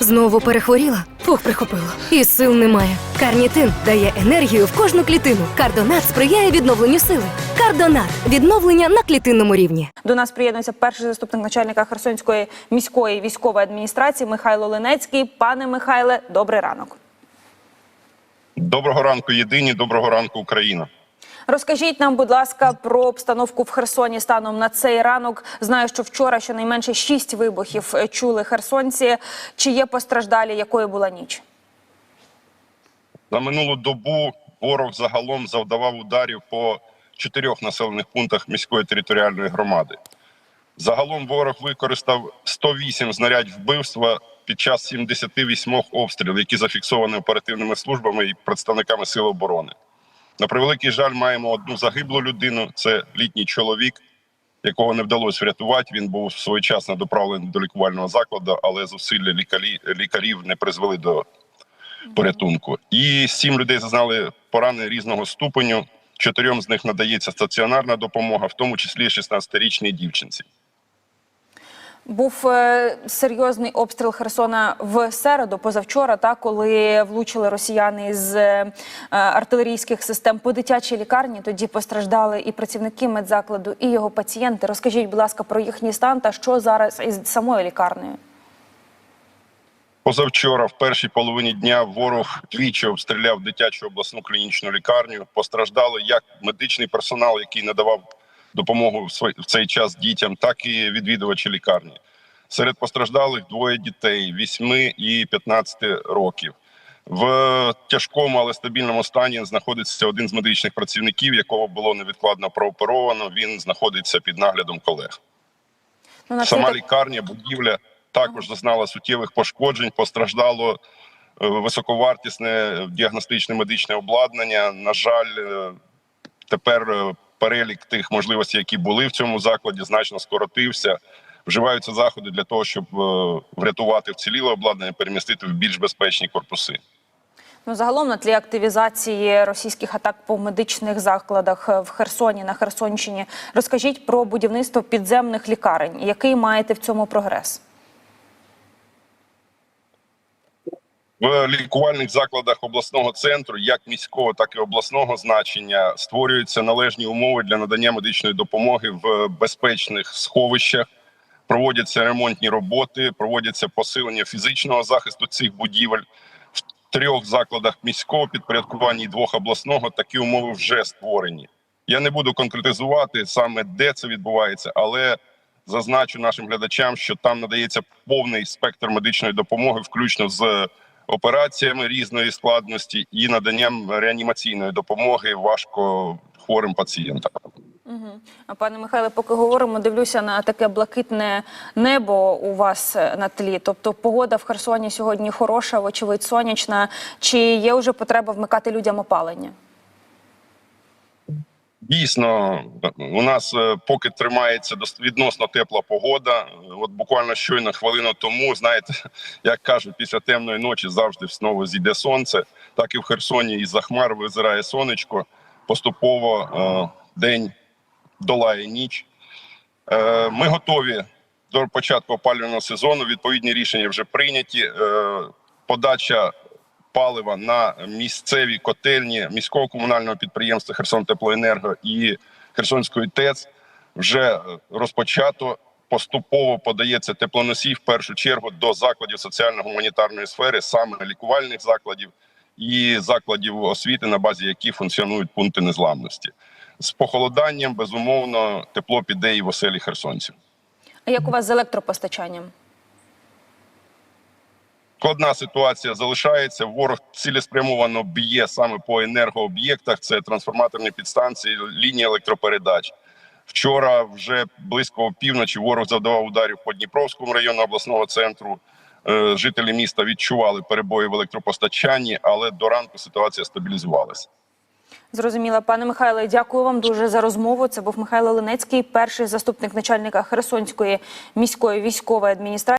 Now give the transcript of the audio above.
Знову перехворіла? Фух, прихопило. І сил немає. Карнітин дає енергію в кожну клітину. Кардонат сприяє відновленню сили. Кардонат відновлення на клітинному рівні. До нас приєднується перший заступник начальника Херсонської міської військової адміністрації Михайло Ленецький. Пане Михайле, добрий ранок. Доброго ранку, єдині. Доброго ранку, Україна. Розкажіть нам, будь ласка, про обстановку в Херсоні станом на цей ранок. Знаю, що вчора щонайменше шість вибухів е, чули херсонці. Чи є постраждалі? Якою була ніч? За минулу добу ворог загалом завдавав ударів по чотирьох населених пунктах міської територіальної громади. Загалом ворог використав 108 знарядь вбивства під час 78 обстрілів, які зафіксовані оперативними службами і представниками сил оборони. На превеликий жаль, маємо одну загиблу людину. Це літній чоловік, якого не вдалося врятувати. Він був своєчасно доправлений до лікувального закладу, але зусилля лікарі, лікарів не призвели до порятунку. І сім людей зазнали поранень різного ступеню. Чотирьом з них надається стаціонарна допомога, в тому числі 16-річній дівчинці. Був е, серйозний обстріл Херсона в середу, позавчора, та коли влучили росіяни з е, артилерійських систем по дитячій лікарні. Тоді постраждали і працівники медзакладу, і його пацієнти. Розкажіть, будь ласка, про їхній стан та що зараз із самою лікарнею. Позавчора, в першій половині дня, ворог двічі обстріляв дитячу обласну клінічну лікарню. Постраждали як медичний персонал, який надавав допомогу в цей час дітям, так і відвідувачі лікарні. Серед постраждалих двоє дітей 8 і 15 років. В тяжкому, але стабільному стані знаходиться один з медичних працівників, якого було невідкладно прооперовано. Він знаходиться під наглядом колег. Ну, Сама лікарня, будівля також зазнала суттєвих пошкоджень. Постраждало е, високовартісне діагностичне медичне обладнання. На жаль, е, тепер е, перелік тих можливостей, які були в цьому закладі, значно скоротився. Вживаються заходи для того, щоб е, врятувати вціліле обладнання, перемістити в більш безпечні корпуси. Ну, загалом на тлі активізації російських атак по медичних закладах е, в Херсоні на Херсонщині. Розкажіть про будівництво підземних лікарень. Який маєте в цьому прогрес? В лікувальних закладах обласного центру, як міського, так і обласного значення, створюються належні умови для надання медичної допомоги в безпечних сховищах. Проводяться ремонтні роботи, проводяться посилення фізичного захисту цих будівель. В трьох закладах міського підпорядкування і двох обласного такі умови вже створені. Я не буду конкретизувати саме де це відбувається, але зазначу нашим глядачам, що там надається повний спектр медичної допомоги, включно з операціями різної складності і наданням реанімаційної допомоги важко хворим пацієнтам. Угу. А пане Михайле, поки говоримо, дивлюся на таке блакитне небо у вас е, на тлі. Тобто погода в Херсоні сьогодні хороша, вочевидь, сонячна. Чи є вже потреба вмикати людям опалення? Дійсно, у нас е, поки тримається відносно тепла погода. От буквально щойно хвилину тому, знаєте, як кажуть, після темної ночі завжди знову зійде сонце. Так і в Херсоні із-за хмар визирає сонечко. Поступово е, день долає ніч. Е, ми готові до початку опалювального сезону. Відповідні рішення вже прийняті. Е, подача палива на місцеві котельні міського комунального підприємства Херсон Теплоенерго і Херсонської ТЕЦ вже розпочато. Поступово подається теплоносій в першу чергу до закладів соціально-гуманітарної сфери, саме лікувальних закладів і закладів освіти, на базі яких функціонують пункти незламності. З похолоданням безумовно тепло піде і в оселі херсонців. А як у вас з електропостачанням? Складна ситуація залишається. Ворог цілеспрямовано б'є саме по енергооб'єктах. Це трансформаторні підстанції, лінії електропередач. Вчора вже близько півночі ворог завдавав ударів по Дніпровському району обласного центру. Е, Жителі міста відчували перебої в електропостачанні, але до ранку ситуація стабілізувалася. Зрозуміла, пане Михайле, дякую вам дуже за розмову. Це був Михайло Ленецький, перший заступник начальника Херсонської міської військової адміністрації.